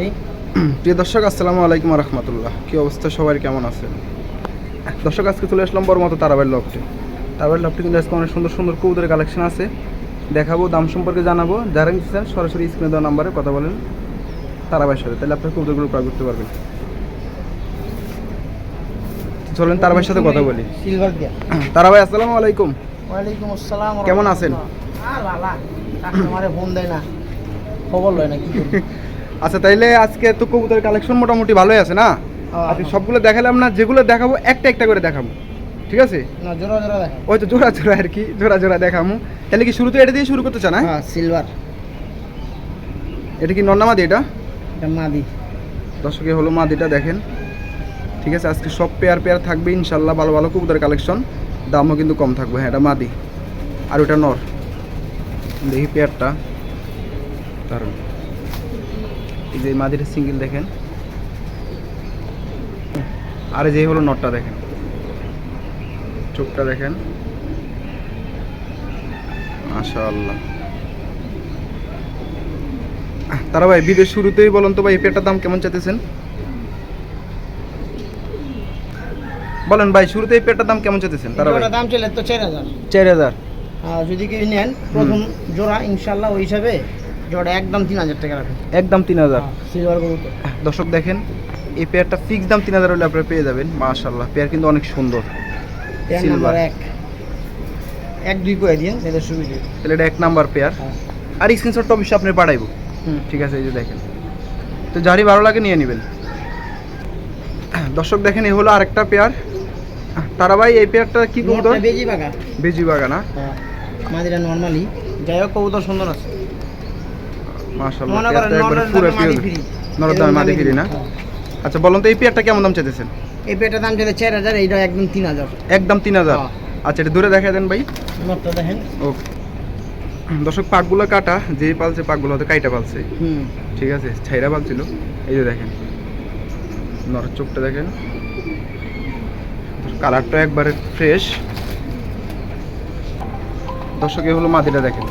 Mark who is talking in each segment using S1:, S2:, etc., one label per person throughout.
S1: এই?
S2: প্রিয় দর্শক আসসালামু আলাইকুম রহমতুল্লাহ কী অবস্থা? সবাই কেমন আছেন? দর্শক আজকে চলে আসলাম বড় মতো তারাবাইল লফটে। তারাবাইল লফটে কিন্তু আজকে অনেক সুন্দর সুন্দর কবুতরের কালেকশন আছে। দেখাবো দাম সম্পর্কে জানাব। যারা নিতে চান সরাসরি স্ক্রিনে দেওয়া নাম্বারে কথা বলেন তারাবাইয়ের সাথে। তাহলে আপনার কবুতরগুলো ক্রয় করতে পারবেন। চলেন তারাবাইয়ের সাথে কথা বলি। তারাবাই আসসালামু আলাইকুম।
S1: ওয়ালাইকুম আসসালাম
S2: কেমন আছেন?
S1: কাস্টমারে ফোন দেয় না। খবর লয় না কি
S2: আচ্ছা তাইলে আজকে তো কবুতরের কালেকশন মোটামুটি ভালোই আছে না? আজকে সবগুলো দেখালাম না যেগুলো দেখাবো একটা একটা করে দেখাবো। ঠিক আছে?
S1: না জোড়া জোড়া দেখ
S2: ওই তো জোড়া জোড়া আর কি জোড়া জোড়া দেখামু তাহলে কি শুরুতে এটা দিয়ে শুরু করতে চান হ্যাঁ?
S1: হ্যাঁ সিলভার
S2: এটা কি নন্নামাদি এটা?
S1: এটা মাদি।
S2: দর্শকে হলো মাদিটা দেখেন। ঠিক আছে আজকে সব পেয়ার পেয়ার থাকবে ইনশাল্লাহ ভালো ভালো কবুতরের কালেকশন দামও কিন্তু কম থাকবে হ্যাঁ এটা মাদি। আর ওটা নর। দেখি পেয়ারটা তার এই যে মাদিটা সিঙ্গেল দেখেন। আর এই যে হলো নটটা দেখেন। চোখটা দেখেন। মাশাআল্লাহ। তারা ভাই বিদের শুরুতেই বলুন তো ভাই পেয়ারটার দাম কেমন চাইতেছেন? বলেন ভাই শুরুতে এই পেয়ারটার দাম কেমন চাইতেছেন? তারা ভাই।
S1: দাম চলে তো চার হাজার।
S2: চার হাজার।
S1: আর যদি কেউ নেন প্রথম জোড়া ইনশাল্লাহ ওই হিসাবে জোড়া একদম তিন হাজার টাকা রাখেন।
S2: একদম তিন হাজার।
S1: সিলভার কবুতর
S2: দর্শক দেখেন এই পেয়ারটা ফিক্স দাম তিন হাজার হলে আপনারা পেয়ে যাবেন মাশাল্লাহ পেয়ার কিন্তু অনেক সুন্দর।
S1: Pair
S2: Silver।
S1: এক। এক দুই করে দিয়ে এদের সুবিধা।
S2: তাহলে এটা এক নাম্বার পেয়ার
S1: হ্যাঁ।
S2: আর স্ক্রিনশটটা অবশ্যই আপনি পাঠাইবো। ঠিক আছে এই যে দেখেন। তো যারই ভালো লাগে নিয়ে নেবেন। দর্শক দেখেন এই হলো আরেকটা পেয়ার তারা ভাই এই পেয়ারটা কি কবুতর?
S1: বেজি বাগা
S2: বেজি বাগানা
S1: হ্যাঁ মাদিরা নর্মালি যাই হোক কবুতর সুন্দর আছে।
S2: মাশাল্লাহ
S1: করেন
S2: পেয়ারটা একবারে পুরো পিওর।
S1: ফ্রি।
S2: দামে মাদি ফ্রি না। আচ্ছা বলুন তো এই পেয়ারটা কেমন দাম চাইতেছেন?
S1: এই পেটার দাম চলে চার হাজার এইটা একদম তিন হাজার।
S2: একদম তিন হাজার?
S1: হ্যাঁ।
S2: আচ্ছা এটা দূরে দেখা দেন ভাই।
S1: দেখেন।
S2: ওকে দর্শক পাকগুলো কাটা যে পালছে পাকগুলো হয়তো কাইটা পালছে।
S1: হুম।
S2: ঠিক আছে ছাইরা পালছিল। এই যে দেখেন নরের চোখটা দেখেন। কালারটা একবারে ফ্রেশ। দর্শক এ হলো মাদিটা দেখেন।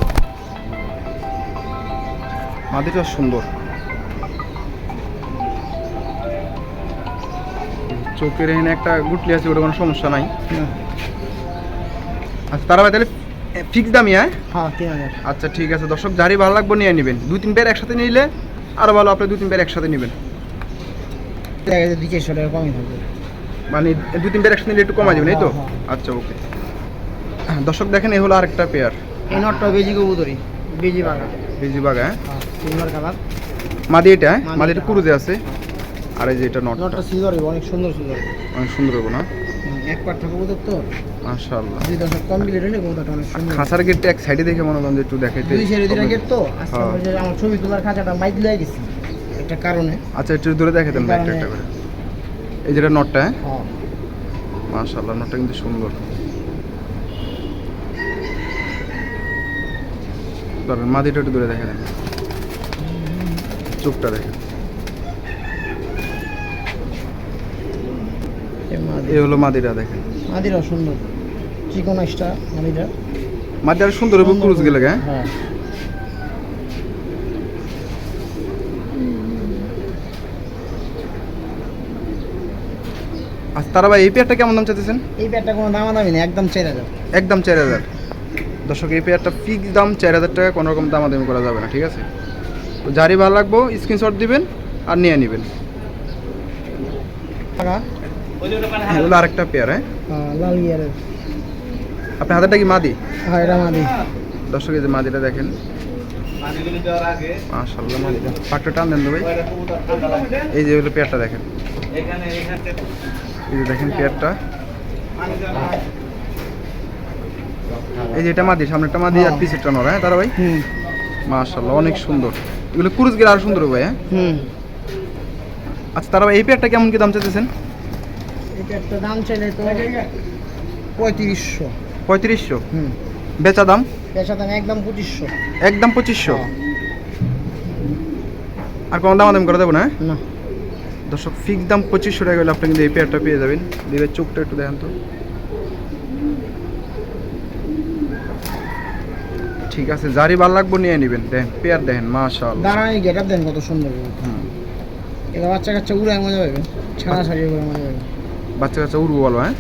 S2: মাদিটা সুন্দর। চোখের এখানে একটা গুটলি আছে ওটা কোনো সমস্যা নাই। আচ্ছা তারা ভাই তাহলে ফিক্স দামি হ্যাঁ?
S1: হ্যাঁ তিন হাজার।
S2: আচ্ছা ঠিক আছে দর্শক যারই ভালো লাগবে নিয়ে নেবেন। দুই তিন পেয়ার একসাথে নিলে আরও ভালো আপনি দুই তিন পেয়ার একসাথে নেবেন।
S1: দুই চারশো টাকা কমই থাকবে।
S2: মানে দুই তিন পেয়ার একসাথে নিলে একটু কমা যাবেন এই তো?
S1: হ্যাঁ,
S2: আচ্ছা ওকে। দর্শক দেখেন এই হলো আরেকটা পেয়ার
S1: এই নটটা বেজি কবুতরি বেজি বাগা
S2: হ্যাঁ?
S1: হ্যাঁ সিলভার কালার
S2: মাদি এটা হ্যাঁ?
S1: মাদি এটা,
S2: কুরুজে আছে। আর এই যে এটা নট
S1: নটটা সিলভার অনেক সুন্দর সুন্দর
S2: অনেক সুন্দর হবে না?
S1: এক পাটটা কবুতর তো।
S2: মাশাআল্লাহ।
S1: দুই দশক কমপ্লিট হলে কবুতরটা অনেক সুন্দর।
S2: খাসার গেটটা এক সাইডে দেখে মনে একটু দেখাইতে
S1: দুই সাইডে দুইটা গেট তো। আজকে। আমরা যে আমার ছবি তোলার খাঁচাটা বাইক লয়ে গেছি একটা কারণে।
S2: আচ্ছা একটু দূরে একটা
S1: কারণে-
S2: একটা করে। এই যেটা নটটা হ্যাঁ। মাশাআল্লাহ নটটা কিন্তু সুন্দর। ধরেন মাদিটা একটু দূরে দেখা দেন চোখটা দেখেন।
S1: এই
S2: হলো মাদিটা দেখেন।
S1: মাদিরা সুন্দর। চিকন এক্সট্রা মাদিরা
S2: মাদিটা সুন্দর এবং ক্রুজ গেলে হ্যাঁ?
S1: হ্যাঁ।
S2: আচ্ছা তারা ভাই এই পেয়ারটা কেমন দাম চাইতেছেন?
S1: এই পেয়ারটা কোনো দামাদামি নেই একদম চার হাজার।
S2: একদম চার হাজার। দর্শক এই পেয়ারটা ফিক্স দাম চার হাজার টাকা কোনো রকম দাম দামাদামি করা যাবে না ঠিক আছে? তো যারই ভালো লাগবো স্ক্রিনশট দিবেন আর নিয়ে নেবেন। এগুলো আরেকটা পেয়ার হ্যাঁ?
S1: হ্যাঁ, লাল ইয়ারের
S2: আপনার হাতেরটা কি মাদি?
S1: হ্যাঁ এটা মাদি।
S2: দর্শক এই যে মাদিটা দেখেন। মাশাল্লাহ মাদিটা। পাকটা টান দেন তো ভাই? এই যে হলো পেয়ারটা দেখেন। এই যে দেখেন পেয়ারটা এই যে এটা মাদি সামনেরটা মাদি আর
S1: হ্যাঁ।
S2: পিছেরটা নর হ্যাঁ তারা ভাই?
S1: হুম।
S2: মাশাল্লাহ অনেক সুন্দর। এগুলো কুরুজ গেলে আরও সুন্দর হবে হ্যাঁ?
S1: হুম।
S2: আচ্ছা তারা ভাই এই পেয়ারটা কেমন কি দাম চাইতেছেন?
S1: এই দাম চাইলে তো পঁয়ত্রিশশো।
S2: পঁয়ত্রিশশো?
S1: হুম।
S2: বেচা দাম?
S1: পেশা দাম একদম পঁচিশশো।
S2: একদম পঁচিশশো? আর কোনো দাম দাম করে দেবো না হ্যাঁ?
S1: না।
S2: দর্শক ফিক্স দাম পঁচিশশো টাকা হলে আপনি কিন্তু এই পেয়ারটা পেয়ে যাবেন। দিবে চোখটা একটু দেখেন তো। ঠিক আছে যারই ভালো লাগবো নিয়ে নেবেন। দেখেন পেয়ার দেখেন মাশাআল্লাহ।
S1: দাঁড়ানি গেট দেন কত সুন্দর। এবার বাচ্চা কাচ্চা উড়ায় মজা পাবে। ছাড়া ছাড়িয়ে করে মজা পাবে।
S2: বাচ্চা কাচ্চা উড়বো বলো হ্যাঁ?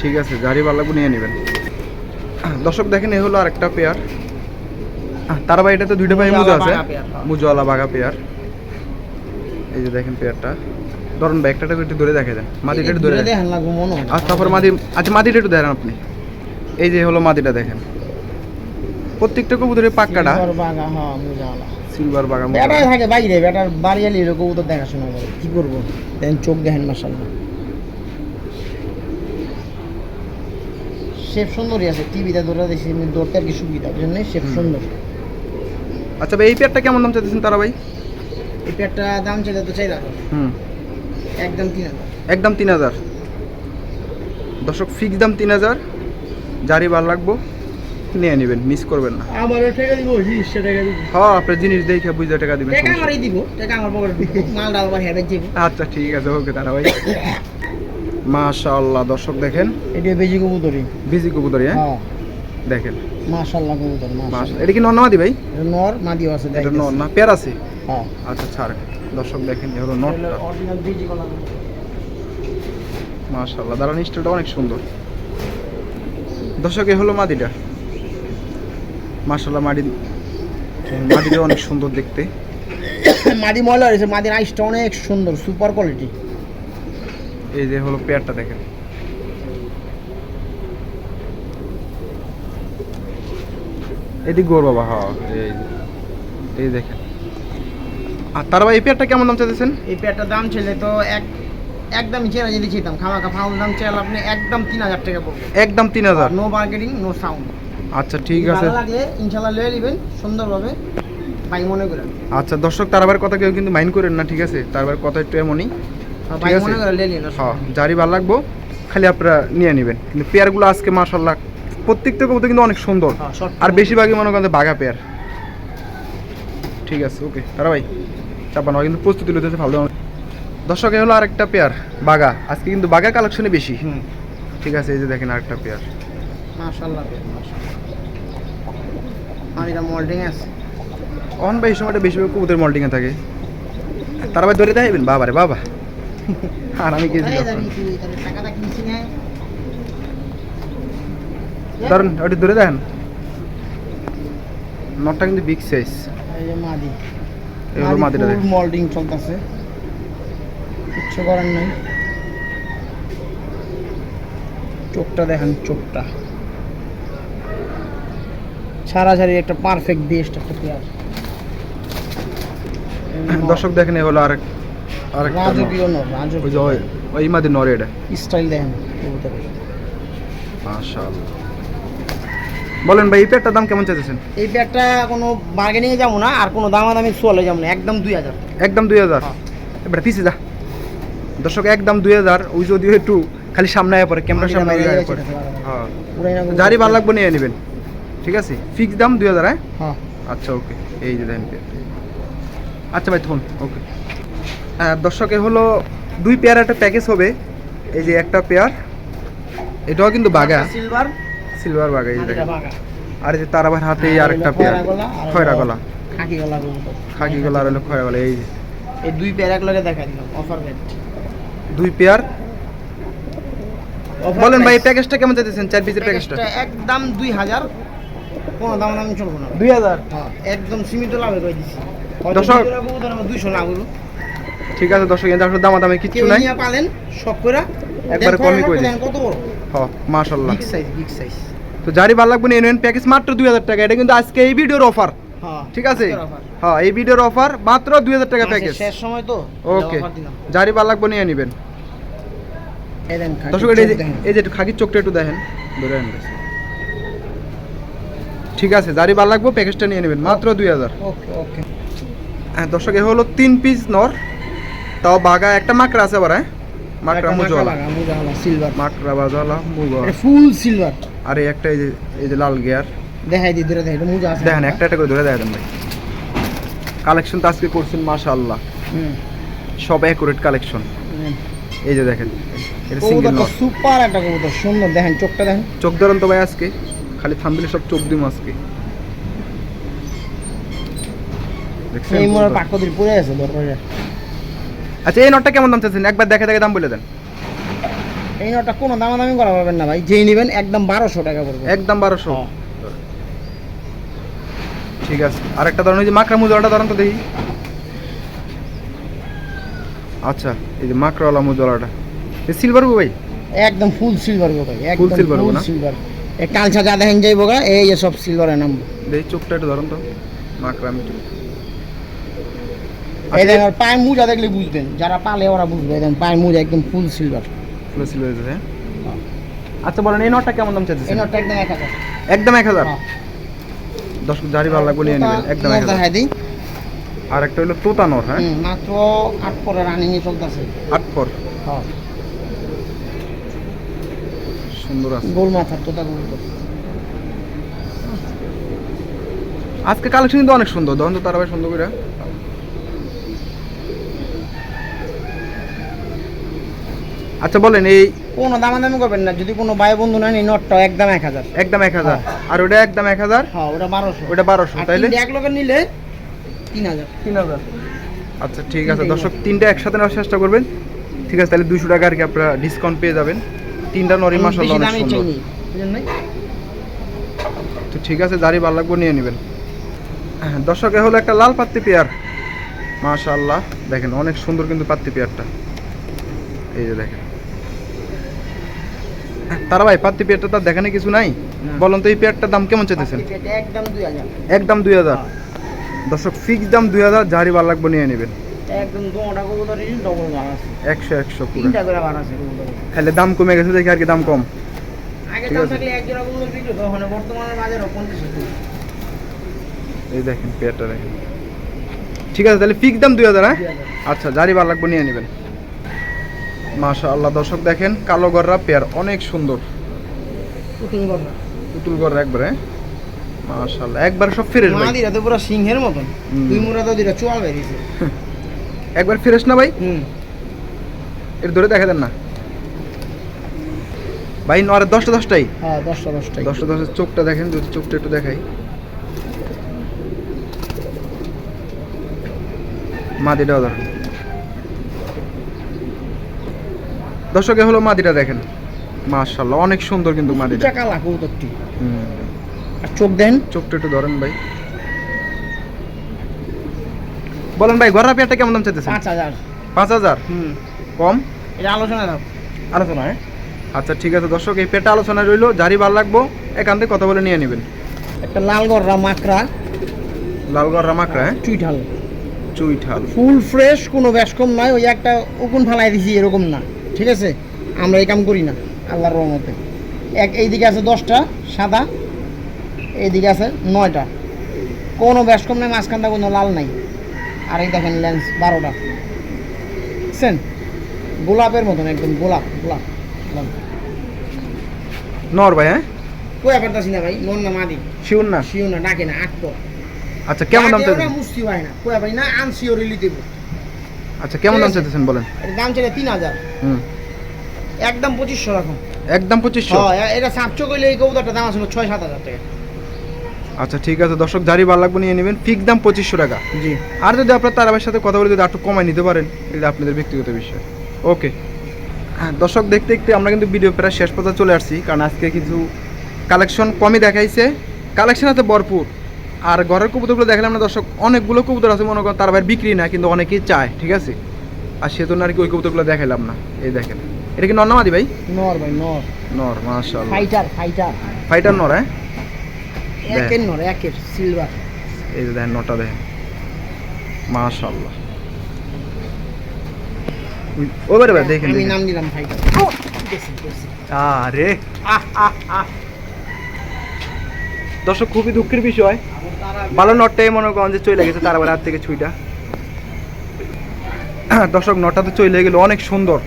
S2: ঠিক আছে গাড়ি লাগবো নিয়ে নেবেন। দর্শক দেখেন এ হলো আরেকটা পেয়ার। তার বাড়িটা তো দুইটা ভাই মুজো আছে। মুজোওয়ালা বাঘা পেয়ার। এই যে দেখেন পেয়ারটা। ধরুন ভাই একটা একটু ধরে দেখে দেন। মাদিটা একটু ধরে দেখেন।
S1: লাগবো মনে
S2: আর তারপর মাদি আচ্ছা মাদিটা একটু দেখেন আপনি। এই যে হলো মাদিটা দেখেন। প্রত্যেকটা কবুতরের পাক্কাটা?
S1: সিলভার বাঘা হ্যাঁ মুজাওয়ালা
S2: সিলভার বাঘা মুজো।
S1: থাকে বাইরে বেটার বাড়ি এলে এরকম তো দেখাশোনা করে। কি করব? দেখেন চোখ দেখেন মাসাল্লাহ শেপ সুন্দরই আছে টিভিতে দৌড়া দেখছি এমনি দৌড়তে আর কি সুবিধা ওই জন্য শেপ
S2: হুম।
S1: সুন্দর।
S2: আচ্ছা ভাই এই পেয়ারটা কেমন দাম চাইতেছেন তারা ভাই?
S1: এই পেটটা দাম চাইলে তো চাই রাখো
S2: হুম।
S1: একদম তিন হাজার।
S2: একদম তিন হাজার। দর্শক ফিক্স দাম তিন হাজার। যারই ভালো লাগবো নিয়ে নেবেন মিস করবেন না।
S1: টাকা দিব জিনিসটা টাকা দিব।
S2: হ্যাঁ আপনার জিনিস দেখে বুঝতে টাকা দিবেন
S1: টাকা আমারই দিব টাকা আমার পকেটে দিব আমার হেবে দিব।
S2: আচ্ছা ঠিক আছে ওকে তারা ভাই। মাশাআল্লাহ দর্শক দেখেন।
S1: এটা বেজি কবুতরি
S2: বিজি কবুতরি হ্যাঁ?
S1: হ্যাঁ।
S2: দেখেন।
S1: মাশাআল্লাহ কবুতর মাশাআল্লাহ।
S2: এটা কি ভাই?
S1: এটা নর মাদিও আছে
S2: এটা নর না পেয়ার আছে?
S1: হ্যাঁ।
S2: আচ্ছা ছাড় দর্শক দেখেন এ হলো নটটা
S1: অরিজিনাল বেজি কলা।
S2: মাশাআল্লাহ দাঁড়ান স্টাইলটা অনেক সুন্দর। দর্শক এ হলো মাদিটা। মাশাআল্লাহ মাদি মাদিটা অনেক সুন্দর দেখতে।
S1: মাদি ময়লা রয়েছে মাদির আইসটা অনেক সুন্দর সুপার কোয়ালিটি
S2: এই যে হলো পেয়ারটা দেখেন। এদিক গোর বাবা হ্যাঁ এই এই দেখেন। আর তার এই পেয়ারটা কেমন দাম চাইতেছেন?
S1: এই পেয়ারটার দাম ছিল তো এক একদম চেনা যদি ছিতাম খামাখা ফাউল দাম চাইলে আপনি একদম তিন হাজার টাকা পড়বে
S2: একদম তিন হাজার।
S1: নো মার্কেটিং নো সাউন্ড
S2: আচ্ছা ঠিক আছে।
S1: ভালো লাগলে ইনশাল্লাহ লয়ে নেবেন সুন্দরভাবে ভাই মনে করেন।
S2: আচ্ছা দর্শক তারবার কথা কেউ কিন্তু মাইন্ড করেন না ঠিক আছে? তারবার কথা একটু এমনই।
S1: ভাই
S2: আছে।
S1: মনে করে লে নিন
S2: হ্যাঁ যারই ভালো লাগবো খালি আপনারা নিয়ে নেবেন। কিন্তু পেয়ারগুলো আজকে মাশাল্লাহ প্রত্যেকটা কবুতর কিন্তু অনেক সুন্দর। আর বেশিরভাগই মনে করেন বাঘা পেয়ার। ঠিক আছে ওকে তারা ভাই চাপানো কিন্তু প্রস্তুতি লইতেছে ভালো। দর্শক হলো আরেকটা পেয়ার বাঘা। আজকে কিন্তু বাঘা কালেকশনে বেশি।
S1: হুম।
S2: ঠিক আছে এই যে দেখেন আরেকটা পেয়ার।
S1: মাশাআল্লাহ মাশাআল্লাহ। আর এটা মোল্ডিং আছে।
S2: অন এই সময়টা বেশিরভাগ কবুতর মল্টিংয়ে থাকে। তারা ভাই ধরে দেবেন? বাবা রে বাবা। আর আমি গেছি ধরুন ওটি ধরে দেখেন। নটটা কিন্তু বিগ সাইজ
S1: এই যে মাদি।
S2: এই মাদিটা দেখেন।
S1: চলতেছে। কিচ্ছু করার নাই। চোখটা দেখেন চোখটা। ছাড়াছাড়ি একটা পারফেক্ট বেস্ট একটা প্লেয়ার
S2: দর্শক দেখেন হলো আরেক আরেকটা নর।
S1: রাজকীয় নর রাজকীয়
S2: ওই- ওই মাদের নরে এটা।
S1: স্টাইল দেখেন
S2: মাশাআল্লাহ। বলেন ভাই এই পেয়ারটার দাম কেমন চাইতেছেন?
S1: এই প্যাডটা কোনো বার্গেনিংয়ে যাব না আর কোনো দামাদামি সোয়ালে যাব না একদম দুই হাজার।
S2: একদম দুই হাজার?
S1: হ্যাঁ।
S2: এবার পিছে যা। দর্শক একদম দুই হাজার। ওই যদিও একটু খালি সামনে আয় পরে ক্যামেরার সামনে আয় পরে হ্যাঁ। যারই ভালো লাগবে নিয়ে নেবেন। ঠিক আছে? ফিক্স দাম দুই হাজার হ্যাঁ?
S1: হ্যাঁ।
S2: আচ্ছা ওকে। এই যে পেয়ার আচ্ছা ভাই থুন ওকে। দর্শকের হলো দুই পেয়ার একটা প্যাকেজ হবে। এই যে একটা পেয়ার এটাও কিন্তু বাঘা
S1: সিলভার
S2: সিলভার বাঘা এই যে আর এই যে তারাবার হাতে আর একটা পেয়ার খয়রা গলা
S1: খাকি গলা
S2: খাকি গলা আর হলো খয়রা গলা এই যে।
S1: এই দুই পেয়ার এক লগে দেখা দিলাম অফার রেট
S2: দুই পেয়ার। বলেন ভাই প্যাকেজটা কেমন চাইতেছেন? চার পিসের প্যাকেজটা
S1: একদম দুই হাজার। কোনো দাম দামি চলবো না।
S2: দুই হাজার?
S1: হ্যাঁ, একদম সীমিত লাভে করে দিছি।
S2: দর্শক-
S1: দুইশো লাভ হলো।
S2: ঠিক আছে দর্শক কিন্তু আসলে দামা দামে কিচ্ছু
S1: কেউ
S2: নাই।
S1: নিয়ে পালেন করে।
S2: একবারে কমই করে।
S1: কত বড়?
S2: হ মাশাল্লাহ
S1: বিগ সাইজ বিগ সাইজ
S2: তো যারই ভালো লাগবে নেন প্যাকেজ মাত্র দুই হাজার টাকা। এটা কিন্তু আজকে এই ভিডিওর অফার
S1: হ্যাঁ
S2: ঠিক আছে। হ্যাঁ এই ভিডিওর অফার মাত্র দুই হাজার টাকা প্যাকেজ
S1: শেষ সময় তো
S2: ওকে
S1: দিলাম।
S2: ভালো লাগবে নিয়ে নেবেন। দর্শক এই যে- একটু খাকির চোখটা একটু দেখেন। ধরে আনবে ঠিক আছে যারই ভালো লাগবে প্যাকেজটা নিয়ে নেবেন মাত্র দুই হাজার।
S1: ওকে ওকে
S2: হ্যাঁ দর্শক এ হলো তিন পিস নর তাও বাঘা একটা মাকড়া আছে আবার হ্যাঁ? মাকড়া মুজওয়ালা।
S1: সিলভার
S2: মাকড়া বাজালা মুগা
S1: ফুল সিলভার
S2: আর একটা এই যে এই যে লাল গিয়ার
S1: দেখাই দি ধরে দেখাই মুজা আছে।
S2: দেখেন একটা একটা করে ধরে দেখেন ভাই। কালেকশন তো আজকে করছেন মাশাআল্লাহ। সব অ্যাকুরেট কালেকশন এই যে দেখেন এটা সিঙ্গেল
S1: সুপার একটা কবুতর সুন্দর দেখেন চোখটা দেখেন।
S2: চোখ ধরেন তো ভাই আজকে। খালি থামবিলে সব চোখ দিম আজকে
S1: এই? পাকদির পড়ে আছে দরকারে
S2: আচ্ছা এই নটটা কেমন দাম চাচ্ছেন? একবার দেখে দেখে দাম বলে দেন।
S1: এই নটা কোনো দামাদামি করা পারবেন না ভাই যেই নেবেন একদম বারোশো টাকা পড়বে।
S2: একদম বারোশো।
S1: হ্যাঁ।
S2: ঠিক আছে। আরেকটা ধরুন এই যে মাকড়া মুজলাটা ধরুন তো দেখি। আচ্ছা এই যে মাকড়াওয়ালা মুজলাটা সিলভার ভাই?
S1: একদম ফুল সিলভার গো ভাই একদম
S2: Full সিলভার গো না?
S1: এই কালচা যা দেখেন যাইবো গা এই যে সব সিলভারের নাম।
S2: দেখি চোখটা একটু ধরুন তো একটু-
S1: এই
S2: আচ্ছা,
S1: দেখেন পায়ের মুজা দেখলে বুঝবেন যারা পালে ওরা বুঝবে এই দেখেন পায়ের মুজা একদম ফুল সিলভার
S2: পুরো সিলভার হ্যাঁ? আচ্ছা বলেন এই নটটা কেমন দাম
S1: এই
S2: চাচ্ছেন
S1: নটটা একদম এক হাজার।
S2: একদম এক হাজার?
S1: হ্যাঁ।
S2: দশ জারি ভালো লাগবে নিয়ে নেবেন একদম এক হাজার।
S1: দেখাই দিই।
S2: আর একটা হলো তোতা নর হ্যাঁ?
S1: মাত্র আট পরে রানিংয়ে চলতেছে।
S2: আট পর।
S1: হ্যাঁ।
S2: সুন্দর আছে।
S1: গোল মাথার তোতা কবুতর
S2: আজকে কালেকশন কিন্তু অনেক সুন্দর দন্ত তারা ভাই সুন্দর করে। আচ্ছা বলেন এই
S1: কোনো দামাদামি করবেন না যদি কোনো ভাই বন্ধু নেন এই নটটা একদম এক হাজার।
S2: একদম এক হাজার। আর ওটা একদম এক হাজার?
S1: হ্যাঁ ওটা বারোশো।
S2: ওটা বারোশো তাইলে?
S1: এক লোকের নিলে তিন হাজার।
S2: তিন হাজার। আচ্ছা ঠিক আছে। দর্শক তিনটা একসাথে নেওয়ার চেষ্টা করবেন। ঠিক আছে তাহলে দুশো টাকা আর কি আপনারা ডিসকাউন্ট পেয়ে যাবেন। তিনটা নরি
S1: বেশি
S2: অনেক সুন্দর। তো ঠিক আছে দাড়ি ভালো লাগবে নিয়ে নেবেন। হ্যাঁ, দর্শক এ হলো একটা লাল পাত্তি পেয়ার। মাশাআল্লাহ দেখেন অনেক সুন্দর কিন্তু পাত্তি পেয়ারটা। এই যে দেখেন। হ্যাঁ, তারা ভাই পাত্তি পেয়ারটা তার দেখানে কিছু নাই। বলুন তো এই পেয়ারটার দাম কেমন চাইতেছেন?
S1: একদম দুই হাজার।
S2: একদম দুই হাজার। দর্শক ফিক্স দাম দুই হাজার জারি ভালো লাগবে নিয়ে নেবেন।
S1: একদম দোটা কবুতর ডবল বার আছে।
S2: একশো একশো পুরো।
S1: তিনটা করে বার আছে
S2: তাহলে দাম কমে গেছে দেখি আর কি দাম কম।
S1: আগে
S2: ঠিক
S1: দাম
S2: আছে।
S1: থাকলে এক জোড়া কবুতর বিক্রি হতো বর্তমানে বাজারে পঞ্চাশ টাকা
S2: এই দেখেন পেয়ারটা দেখেন। ঠিক আছে তাহলে ফিক্স দাম দুই হাজার হ্যাঁ? আচ্ছা জারি লাগবে নিয়ে নেবেন। মাশা আল্লাহ দর্শক দেখেন কালো গররা পেয়ার অনেক সুন্দর।
S1: পুতুল গড়া
S2: পুতুল গররা একবারে মাশাআল্লাহ একবার সব ফ্রেশ
S1: মা
S2: ভাই।
S1: তো পুরো সিংহের মতন। দুই মুরা তো দিরা চোয়াল বেরিয়েছে।
S2: একবার ফ্রেশ না ভাই।
S1: হুম।
S2: এর ধরে দেখা দেন না। ভাই নরে দশটা দশটাই।
S1: হ্যাঁ দশটা দশটাই।
S2: দশটা দশের চোখটা দেখেন যদি চোখটা একটু দেখাই। মাদিটাও ধরেন। দর্শকে হলো মাদিটা দেখেন। মাশাল্লাহ অনেক সুন্দর কিন্তু মাদিটা।
S1: কবুতরটি।
S2: হুম।
S1: আর চোখ দেন।
S2: চোখটা একটু ধরেন ভাই। বলেন ভাই গড়া পেয়ারটা কেমন দাম চাইতেছেন?
S1: পাঁচ হাজার।
S2: পাঁচ হাজার?
S1: হুম।
S2: কম?
S1: এটা আলোচনা দাও।
S2: আলোচনা হ্যাঁ? আচ্ছা ঠিক আছে দর্শক এই পেটা আলোচনা রইল জারি ভালো লাগবো এখান থেকে কথা বলে নিয়ে নেবেন।
S1: একটা লাল গররা মাকড়া।
S2: লালগড় রামাকড়া হ্যাঁ?
S1: চুইঠাল।
S2: চুইঠাল।
S1: ফুল ফ্রেশ কোনো ব্যাসকম নয় ওই একটা উকুন ফালাই দিছি এরকম না। ঠিক আছে? আমরা এই কাম করি না আল্লাহর রহমতে। এক এইদিকে আছে দশটা সাদা। এইদিকে আছে নয়টা। কোনো ব্যাসকম নাই মাঝখানটা কোনো লাল নাই। আর এই দেখেন লেন্স বারোটা। বুঝছেন গোলাপের মতন একদম গোলাপ গোলাপ
S2: নর ভাই হ্যাঁ?
S1: কই পারতাছি না ভাই? নন না মাদি?
S2: শিউর না?
S1: শিও না ডাকে না আটকো
S2: আচ্ছা কেমন দাম চাইতেছেন?
S1: মুস্তি হয় না কই ভাই না আনসিওরিলি দেবো।
S2: আচ্ছা কেমন দাম
S1: আছে।
S2: চাইতেছেন বলেন?
S1: এর দাম তিন হাজার।
S2: হুম।
S1: একদম পঁচিশশো রাখুন
S2: একদম পঁচিশশো?
S1: হ্যাঁ এটা সাতশো করলে এই কবুতরটা দাম আসলে ছয় সাত হাজার টাকা।
S2: আচ্ছা ঠিক আছে। দর্শক জারি ভালো লাগবে নিয়ে নেবেন। ফিক দাম পঁচিশশো টাকা।
S1: জি।
S2: আর যদি আপনার তারাবের সাথে কথা বলে যদি একটু কমায় নিতে পারেন এটা আপনাদের ব্যক্তিগত বিষয়। ওকে। হ্যাঁ দর্শক দেখতে দেখতে আমরা কিন্তু ভিডিও প্রায় শেষ পর্যন্ত চলে আসছি কারণ আজকে কিছু কালেকশন কমই দেখাইছে। কালেকশন আছে ভরপুর। আর ঘরের কবুতরগুলো দেখালাম না দর্শক অনেকগুলো কবুতর আছে মনে করেন তার ভাই বিক্রি না কিন্তু অনেকেই চায় ঠিক আছে? আর সে সেজন্য আর কি ওই কবুতরগুলো দেখাইলাম না। এই দেখেন। এটা কি নন্নামাদি ভাই?
S1: নর ভাই নর।
S2: নর মাশাআল্লাহ।
S1: ফাইটার ফাইটার
S2: ফাইটার নর হ্যাঁ?
S1: একের নর একের সিলভার
S2: এই যে দেখেন নটা দেখেন মাশাআল্লাহ। ও ভাই দেখেন
S1: আমি নাম দিলাম ফাইটার দেখছি, দেখছি।
S2: আরে। দর্শক খুবই দুঃখের বিষয়। ভালো নটটাই মনে করেন যে চলে গেছে তারপরে হাত থেকে ছুইটা। দর্শক নটটা তো চলে গেল অনেক সুন্দর।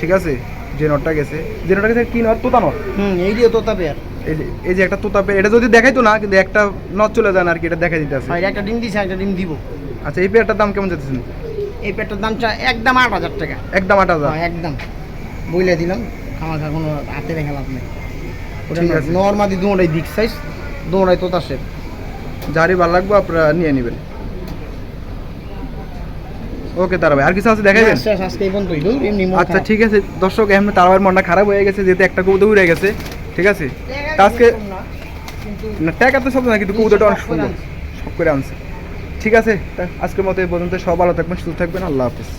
S2: ঠিক আছে? যে নটটা গেছে। যে নটটা গেছে কি নট? Tota not.
S1: হুম এই দিয়ে তোতা পেয়ার।
S2: এই যে একটা তোতা পেয়ে এটা যদি দেখাইতো না কিন্তু একটা নট চলে যান আর কি এটা দেখা দিতে আছে।
S1: ভাই একটা ডিম দিছে একটা ডিম দিব।
S2: আচ্ছা এই পেয়ারটার দাম কেমন যাচ্ছেন
S1: এই পেয়ারটার দামটা একদম আট হাজার টাকা।
S2: একদম আট হাজার?
S1: হ্যাঁ একদম। বইলে দিলাম খা কোনো হাতে রেখে লাভ নেই। ওটা
S2: ঠিক আছে।
S1: নর্মাদি দুটাই বিগ সাইজ দুটাই তোতা শেপ
S2: যারই ভালো লাগবে আপনারা নিয়ে নেবেন। ওকে তারা ভাই আর কিছু আছে
S1: দূর এমনি
S2: আচ্ছা ঠিক আছে দর্শক এমনি তারাবার মনটা খারাপ হয়ে গেছে যেহেতু একটা কবুতর উড়ে গেছে ঠিক আছে? আজকে
S1: না,
S2: টাকা তো সব না কিন্তু কবুতরটা অনেক সুন্দর। সব করে আনছে। ঠিক আছে আজকের মতো এই পর্যন্ত। সব ভালো থাকবেন সুস্থ থাকবেন। আল্লাহ হাফিজ।